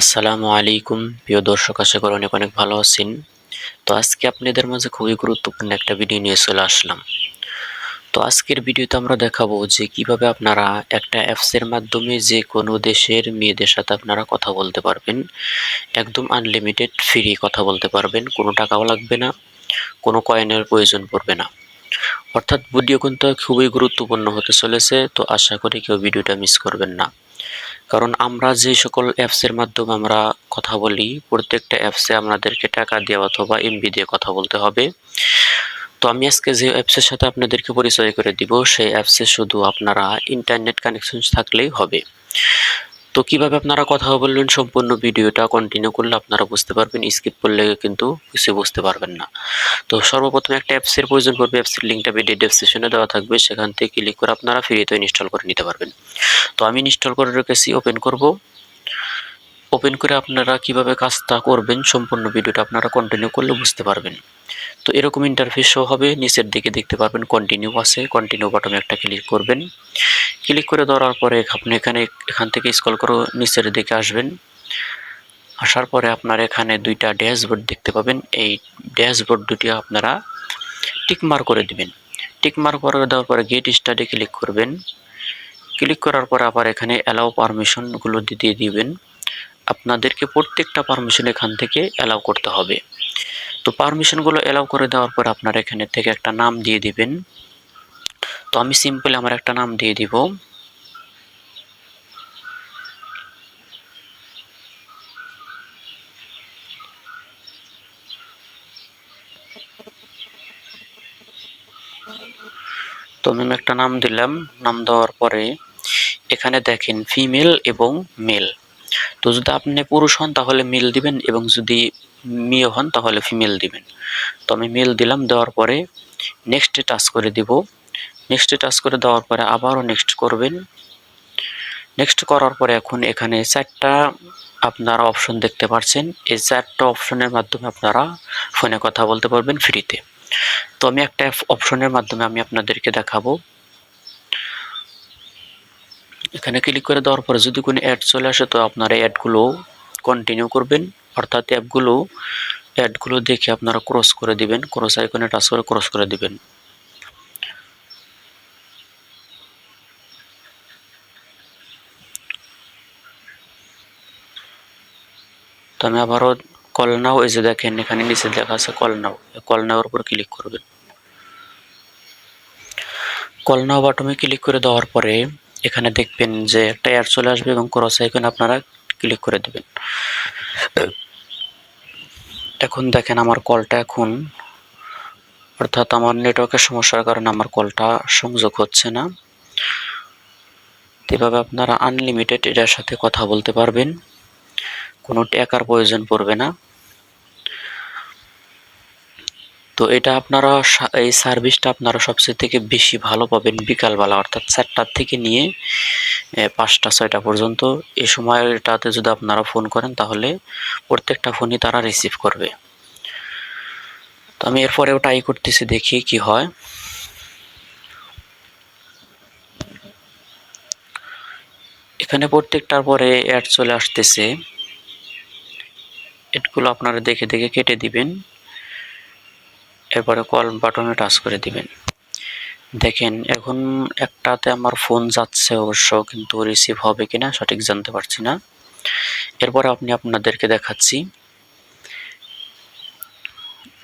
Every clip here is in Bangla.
আসসালামু আলাইকুম। প্রিয় দর্শক, আশা করি অনেক অনেক ভালো আছেন। তো আজকে আপনাদের মাঝে খুবই গুরুত্বপূর্ণ একটা ভিডিও নিয়ে চলে আসলাম। তো আজকের ভিডিওতে আমরা দেখাবো যে কীভাবে আপনারা একটা অ্যাপসের মাধ্যমে যে কোনো দেশের মেয়েদের সাথে আপনারা কথা বলতে পারবেন। একদম আনলিমিটেড ফ্রি কথা বলতে পারবেন। কোনো টাকাও লাগবে না, কোনো কয়েনের প্রয়োজন পড়বে না। অর্থাৎ ভিডিও কিন্তু খুবই গুরুত্বপূর্ণ হতে চলেছে। তো আশা করি কেউ ভিডিওটা মিস করবেন না। কারণ আমরা যে সকল অ্যাপসের মাধ্যমে আমরা কথা বলি, প্রত্যেকটা অ্যাপসে আপনাদেরকে টাকা দিয়ে অথবা এমবি দিয়ে কথা বলতে হবে। তো আমি আজকে যে অ্যাপসের সাথে আপনাদেরকে পরিচয় করে দিব, সেই অ্যাপসে শুধু আপনারা ইন্টারনেট কানেকশন থাকলেই হবে। তো কীভাবে আপনারা কথা বলবেন সম্পূর্ণ ভিডিওটা কন্টিনিউ করলে আপনারা বুঝতে পারবেন স্কিপ করলে কিন্তু কিছু বুঝতে পারবেন না। তো সর্বপ্রথম একটা অ্যাপসের প্রয়োজন পড়বে অ্যাপসের লিঙ্কটা ভিডিও ডেসক্রিপশনে দেওয়া থাকবে, সেখান থেকে ক্লিক করে আপনারা ফ্রিতে ইনস্টল করে নিতে পারবেন। তো আমি ইনস্টল করে রেখেছি ওপেন করব। ওপেন করে আপনারা কীভাবে কাজটা করবেন সম্পূর্ণ ভিডিওটা আপনারা কন্টিনিউ করলে বুঝতে পারবেন। তো এরকম ইন্টারফেস শো হবে, নিচের দিকে দেখতে পারবেন কন্টিনিউ আছে কন্টিনিউ বাটনে একটা ক্লিক করবেন। ক্লিক করে দেওয়ার পরে আপনি এখানে, এখান থেকে স্কল করে নিচের দিকে আসবেন। আসার পরে আপনার এখানে দুইটা ড্যাশবোর্ড দেখতে পাবেন। এই ড্যাশবোর্ড দুটি আপনারা টিকমার করে দিবেন। টিকমার করে দেওয়ার পরে গেট স্টাডি ক্লিক করবেন। ক্লিক করার পরে আবার এখানে অ্যালাউ পারমিশনগুলো দিয়ে দিবেন। আপনাদেরকে প্রত্যেকটা পারমিশন এখান থেকে অ্যালাউ করতে হবে। তো পারমিশনগুলো অ্যালাউ করে দেওয়ার পর আপনার এখানে থেকে একটা নাম দিয়ে দিবেন। তো আমি সিম্পল আমার একটা নাম দিয়ে দিব। তো আমি একটা নাম দিলাম। নাম দেওয়ার পরে এখানে দেখেন ফিমেল এবং মেল। তো যদি আপনি পুরুষ হন তাহলে মেল দিবেন এবং যদি মেয়ে হন, তাহলে ফিমেল দিবেন। তো আমি মেল দিলাম, দেওয়ার পরে নেক্সটে টাচ করে দিব। নেক্সটে টাচ করে দেওয়ার পরে আবারও নেক্সট করবেন। নেক্সট করার পরে এখন এখানে চারটা আপনারা অপশন দেখতে পাচ্ছেন এই চারটা অপশনের মাধ্যমে আপনারা ফোনে কথা বলতে পারবেন ফ্রিতে তো আমি একটা অপশনের মাধ্যমে আমি আপনাদেরকে দেখাবো। এখানে ক্লিক করে দেওয়ার পরে যদি কোনো অ্যাড চলে আসে, তো আপনারা অ্যাডগুলো কন্টিনিউ করবেন। অর্থাৎ অ্যাপগুলো, অ্যাডগুলো দেখে আপনারা ক্রস করে দিবেন, ক্রস আইকনে টাচ করে ক্রস করে দিবেন। তো আমি আবারও কল নাও এই যে দেখেন, এখানে নিচে দেখা আছে কল নাও কল নাওয়ার উপর ক্লিক করবেন। কল নাও বাটনে ক্লিক করে দেওয়ার পরে এখানে দেখবেন যে একটা অ্যাড চলে আসবে এবং ক্রস আইকন আপনারা ক্লিক করে দেবেন। এখন দেখেন আমার কলটা এখন, অর্থাৎ আমার নেটওয়ার্কের সমস্যার কারণে আমার কলটা সংযোগ হচ্ছে না। এভাবে আপনারা আনলিমিটেড এটার সাথে কথা বলতে পারবেন। কোনো টাকার প্রয়োজন পড়বে না। তো এটা আপনারা এই সার্ভিসটা আপনারা সবচেয়ে থেকে বেশি ভালো পাবেন বিকালবেলা, অর্থাৎ চারটার থেকে নিয়ে পাঁচটা, ছয়টা পর্যন্ত। এই সময়টাতে যদি আপনারা ফোন করেন, তাহলে প্রত্যেকটা ফোনই তারা রিসিভ করবে। তো আমি এরপরেও ট্রাই করতেছি, দেখি কি হয়। এখানে প্রত্যেকটার পরে অ্যাড চলে আসতেছে। এডগুলো আপনারা দেখে দেখে কেটে দিবেন। এরপরে কল বাটনে টাচ করে দিবেন। দেখেন, এখন একটাতে আমার ফোন যাচ্ছে অবশ্য, কিন্তু রিসিভ হবে কিনা সঠিক জানতে পারছি না। এরপর আপনি আপনাদেরকে দেখাচ্ছি।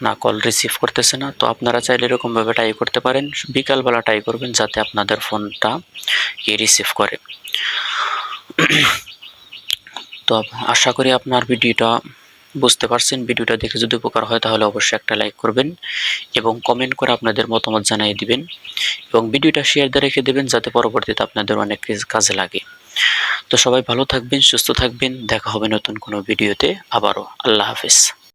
না কল রিসিভ করতেছে না, তো আপনারা চাইলে এরকমভাবে ট্রাই করতে পারেন। বিকালবেলা ট্রাই করবেন যাতে আপনাদের ফোনটা কি রিসিভ করে। তো আশা করি আপনার ভিডিওটা বুঝতে পারছেন, ভিডিওটা দেখে যদি উপকার হয় তাহলে অবশ্যই একটা লাইক করবেন এবং কমেন্ট করে আপনাদের মতামত জানিয়ে দিবেন এবং ভিডিওটা শেয়ার দিয়ে রেখে দেবেন যাতে পরবর্তীতে আপনাদের অনেক কাজে লাগে। তো সবাই ভালো থাকবেন, সুস্থ থাকবেন, দেখা হবে নতুন কোনো ভিডিওতে। আবারও আল্লাহ হাফেজ।